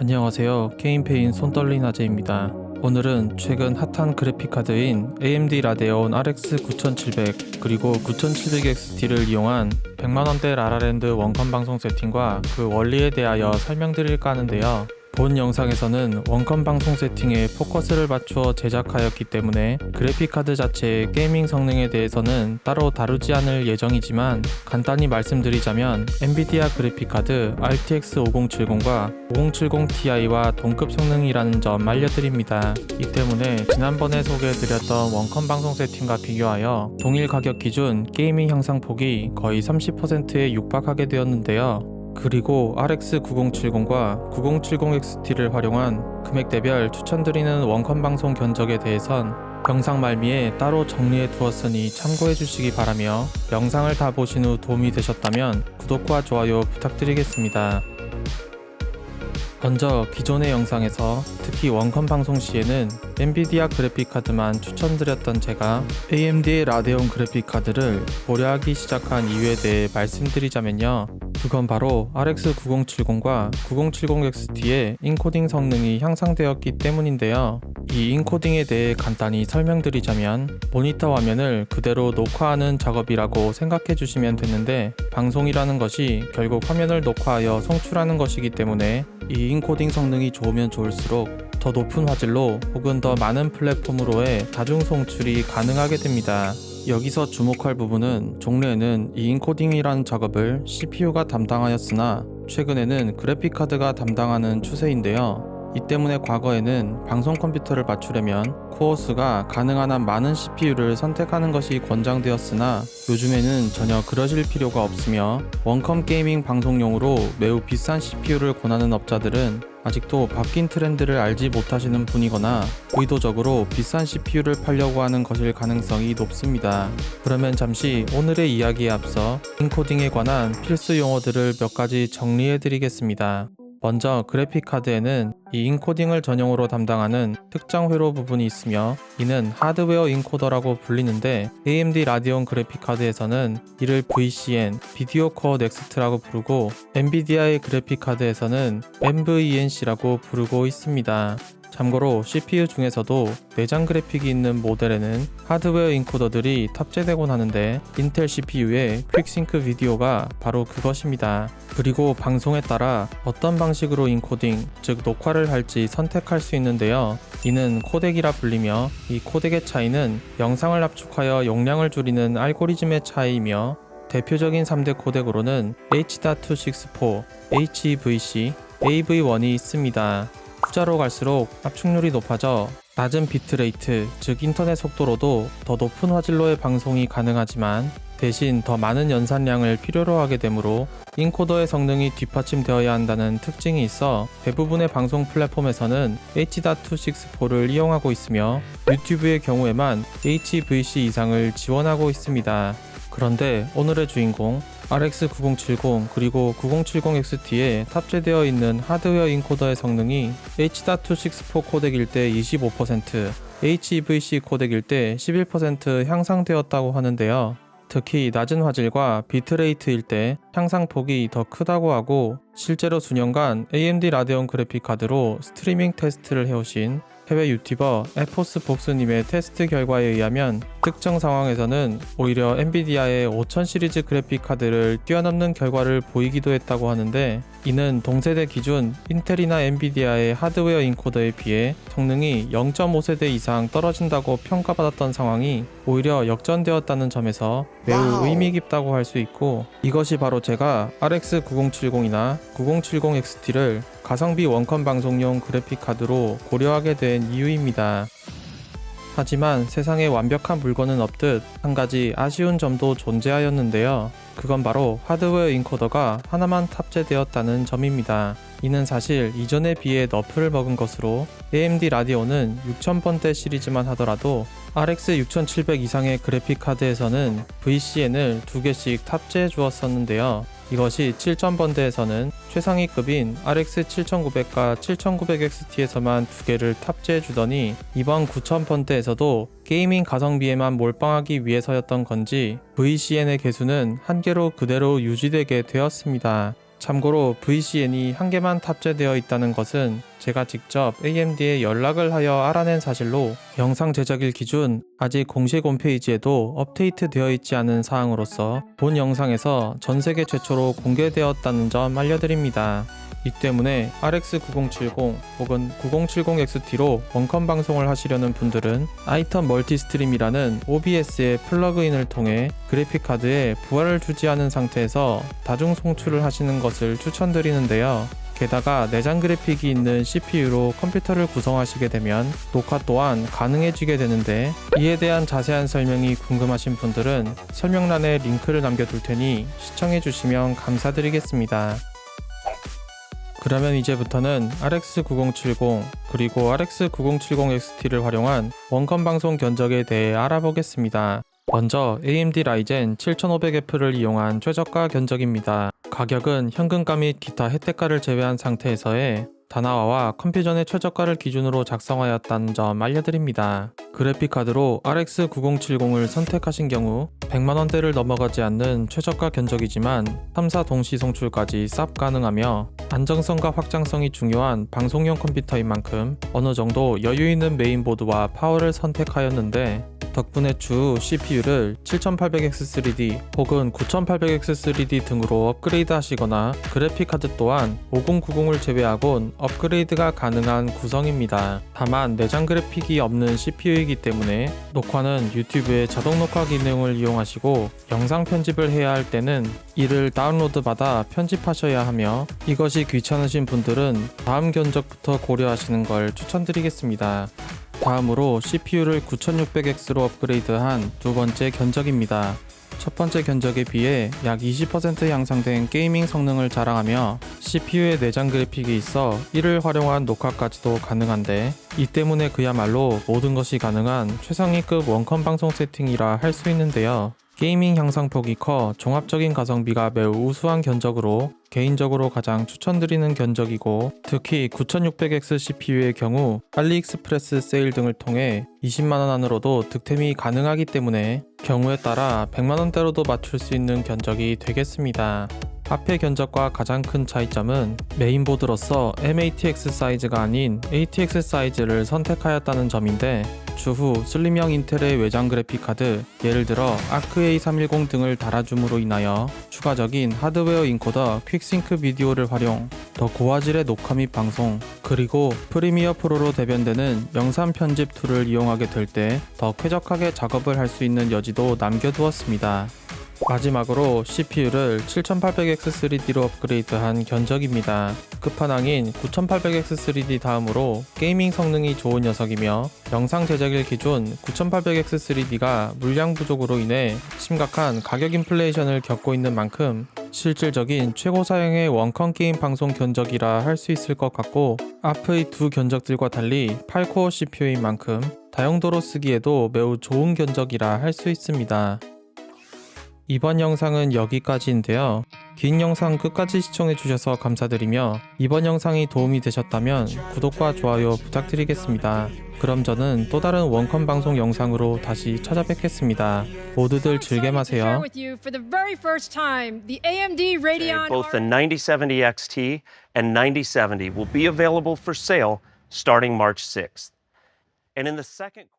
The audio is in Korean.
안녕하세요. 게임페인 손떨린 아재입니다. 오늘은 최근 핫한 그래픽카드인 AMD 라데온 RX 9700 그리고 9700XT를 이용한 100만원대 라라랜드 원컴 방송 세팅과 그 원리에 대하여 설명드릴까 하는데요. 본 영상에서는 원컴 방송 세팅에 포커스를 맞추어 제작하였기 때문에 그래픽카드 자체의 게이밍 성능에 대해서는 따로 다루지 않을 예정이지만 간단히 말씀드리자면 엔비디아 그래픽카드 RTX 5070과 5070ti와 동급 성능이라는 점 알려드립니다. 이 때문에 지난번에 소개해드렸던 원컴 방송 세팅과 비교하여 동일 가격 기준 게이밍 향상폭이 거의 30%에 육박하게 되었는데요. 그리고 RX 9070과 9070XT를 활용한 금액 대별 추천드리는 원컴 방송 견적에 대해선 영상 말미에 따로 정리해 두었으니 참고해 주시기 바라며 영상을 다 보신 후 도움이 되셨다면 구독과 좋아요 부탁드리겠습니다. 먼저 기존의 영상에서 특히 원컴 방송 시에는 엔비디아 그래픽카드만 추천드렸던 제가 AMD의 라데온 그래픽카드를 고려하기 시작한 이유에 대해 말씀드리자면요. 그건 바로 RX 9070과 9070XT의 인코딩 성능이 향상되었기 때문인데요. 이 인코딩에 대해 간단히 설명드리자면 모니터 화면을 그대로 녹화하는 작업이라고 생각해 주시면 되는데 방송이라는 것이 결국 화면을 녹화하여 송출하는 것이기 때문에 이 인코딩 성능이 좋으면 좋을수록 더 높은 화질로 혹은 더 많은 플랫폼으로의 다중 송출이 가능하게 됩니다. 여기서 주목할 부분은 종래에는 이 인코딩이라는 작업을 CPU가 담당하였으나 최근에는 그래픽카드가 담당하는 추세인데요. 이 때문에 과거에는 방송 컴퓨터를 맞추려면 코어 수가 가능한 한 많은 CPU를 선택하는 것이 권장되었으나 요즘에는 전혀 그러실 필요가 없으며 원컴 게이밍 방송용으로 매우 비싼 CPU를 권하는 업자들은 아직도 바뀐 트렌드를 알지 못하시는 분이거나 의도적으로 비싼 CPU를 팔려고 하는 것일 가능성이 높습니다. 그러면 잠시 오늘의 이야기에 앞서 인코딩에 관한 필수 용어들을 몇 가지 정리해 드리겠습니다. 먼저 그래픽 카드에는 이 인코딩을 전용으로 담당하는 특정 회로 부분이 있으며 이는 하드웨어 인코더라고 불리는데 AMD 라디온 그래픽 카드에서는 이를 VCN, 비디오 코어 넥스트라고 부르고 엔비디아의 그래픽 카드에서는 MVENC라고 부르고 있습니다. 참고로 CPU 중에서도 내장 그래픽이 있는 모델에는 하드웨어 인코더들이 탑재되곤 하는데 인텔 CPU의 퀵싱크 비디오가 바로 그것입니다. 그리고 방송에 따라 어떤 방식으로 인코딩, 즉 녹화를 할지 선택할 수 있는데요. 이는 코덱이라 불리며 이 코덱의 차이는 영상을 압축하여 용량을 줄이는 알고리즘의 차이이며 대표적인 3대 코덱으로는 H.264, HEVC, AV1이 있습니다. 후자로 갈수록 압축률이 높아져 낮은 비트레이트, 즉 인터넷 속도로도 더 높은 화질로의 방송이 가능하지만 대신 더 많은 연산량을 필요로 하게 되므로 인코더의 성능이 뒷받침되어야 한다는 특징이 있어 대부분의 방송 플랫폼에서는 H.264를 이용하고 있으며 유튜브의 경우에만 HVC 이상을 지원하고 있습니다. 그런데 오늘의 주인공 RX 9070 그리고 9070XT에 탑재되어 있는 하드웨어 인코더의 성능이 H.264 코덱일 때 25%, HEVC 코덱일 때 11% 향상되었다고 하는데요. 특히 낮은 화질과 비트레이트일 때 향상폭이 더 크다고 하고 실제로 수년간 AMD 라데온 그래픽 카드로 스트리밍 테스트를 해오신 해외 유튜버 에포스 복스님의 테스트 결과에 의하면 특정 상황에서는 오히려 엔비디아의 5000 시리즈 그래픽 카드를 뛰어넘는 결과를 보이기도 했다고 하는데 이는 동세대 기준 인텔이나 엔비디아의 하드웨어 인코더에 비해 성능이 0.5세대 이상 떨어진다고 평가받았던 상황이 오히려 역전되었다는 점에서 매우 와우. 의미 깊다고 할 수 있고 이것이 바로 제가 RX 9070이나 9070XT를 가성비 원컴 방송용 그래픽 카드로 고려하게 된 이유입니다. 하지만 세상에 완벽한 물건은 없듯 한 가지 아쉬운 점도 존재하였는데요. 그건 바로 하드웨어 인코더가 하나만 탑재되었다는 점입니다. 이는 사실 이전에 비해 너프를 먹은 것으로 AMD 라디오는 6000번대 시리즈만 하더라도 RX 6700 이상의 그래픽 카드에서는 VCN을 두 개씩 탑재해 주었었는데요. 이것이 7000번대에서는 최상위급인 RX 7900과 7900XT에서만 두 개를 탑재해 주더니 이번 9000번대에서도 게이밍 가성비에만 몰빵하기 위해서였던 건지 VCN의 개수는 한 개로 그대로 유지되게 되었습니다. 참고로 VCN이 한 개만 탑재되어 있다는 것은 제가 직접 AMD에 연락을 하여 알아낸 사실로 영상 제작일 기준 아직 공식 홈페이지에도 업데이트 되어 있지 않은 사항으로서 본 영상에서 전 세계 최초로 공개되었다는 점 알려드립니다. 이 때문에 RX9070 혹은 9070XT로 원컴 방송을 하시려는 분들은 아이턴 멀티스트림이라는 OBS의 플러그인을 통해 그래픽카드에 부하를 주지 않은 상태에서 다중 송출을 하시는 것을 추천드리는데요. 게다가 내장 그래픽이 있는 CPU로 컴퓨터를 구성하시게 되면 녹화 또한 가능해지게 되는데 이에 대한 자세한 설명이 궁금하신 분들은 설명란에 링크를 남겨둘 테니 시청해 주시면 감사드리겠습니다. 그러면 이제부터는 RX9070 그리고 RX9070XT를 활용한 원컴 방송 견적에 대해 알아보겠습니다. 먼저 AMD 라이젠 7500F를 이용한 최저가 견적입니다. 가격은 현금가 및 기타 혜택가를 제외한 상태에서의 다나와와 컴퓨전의 최저가를 기준으로 작성하였다는 점 알려드립니다. 그래픽카드로 RX 9070을 선택하신 경우 100만원대를 넘어가지 않는 최저가 견적이지만 3사 동시 송출까지 쌉 가능하며 안정성과 확장성이 중요한 방송용 컴퓨터인 만큼 어느 정도 여유 있는 메인보드와 파워를 선택하였는데 덕분에 주 CPU를 7800X3D 혹은 9800X3D 등으로 업그레이드 하시거나 그래픽카드 또한 5090을 제외하곤 업그레이드가 가능한 구성입니다. 다만 내장 그래픽이 없는 CPU이기 때문에 녹화는 유튜브의 자동 녹화 기능을 이용하시고 영상 편집을 해야 할 때는 이를 다운로드 받아 편집하셔야 하며 이것이 귀찮으신 분들은 다음 견적부터 고려하시는 걸 추천드리겠습니다. 다음으로 CPU를 9600X로 업그레이드한 두 번째 견적입니다. 첫 번째 견적에 비해 약 20% 향상된 게이밍 성능을 자랑하며 CPU에 내장 그래픽이 있어 이를 활용한 녹화까지도 가능한데 이 때문에 그야말로 모든 것이 가능한 최상위급 원컴 방송 세팅이라 할 수 있는데요. 게이밍 향상폭이 커 종합적인 가성비가 매우 우수한 견적으로 개인적으로 가장 추천드리는 견적이고 특히 9600X CPU의 경우 알리익스프레스 세일 등을 통해 20만원 안으로도 득템이 가능하기 때문에 경우에 따라 100만원대로도 맞출 수 있는 견적이 되겠습니다. 앞의 견적과 가장 큰 차이점은 메인보드로서 M-ATX 사이즈가 아닌 ATX 사이즈를 선택하였다는 점인데 추후 슬림형 인텔의 외장 그래픽 카드 예를 들어 아크 A310 등을 달아줌으로 인하여 추가적인 하드웨어 인코더 퀵싱크 비디오를 활용 더 고화질의 녹화 및 방송 그리고 프리미어 프로로 대변되는 영상 편집 툴을 이용하게 될 때 더 쾌적하게 작업을 할 수 있는 여지도 남겨두었습니다. 마지막으로 CPU를 7800X3D로 업그레이드한 견적입니다. 끝판왕인 9800X3D 다음으로 게이밍 성능이 좋은 녀석이며 영상 제작일 기준 9800X3D가 물량 부족으로 인해 심각한 가격 인플레이션을 겪고 있는 만큼 실질적인 최고 사양의 원컴 게임 방송 견적이라 할 수 있을 것 같고 앞의 두 견적들과 달리 8코어 CPU인 만큼 다용도로 쓰기에도 매우 좋은 견적이라 할 수 있습니다. 이번 영상은 여기까지인데요. 긴 영상 끝까지 시청해주셔서 감사드리며 이번 영상이 도움이 되셨다면 구독과 좋아요 부탁드리겠습니다. 그럼 저는 또 다른 원컴 방송 영상으로 다시 찾아뵙겠습니다. 모두들 즐겜 share 하세요. with you for the very first time the AMD Radeon Both the 9070 XT and 9070 will be available for sale starting March 6th. And in the second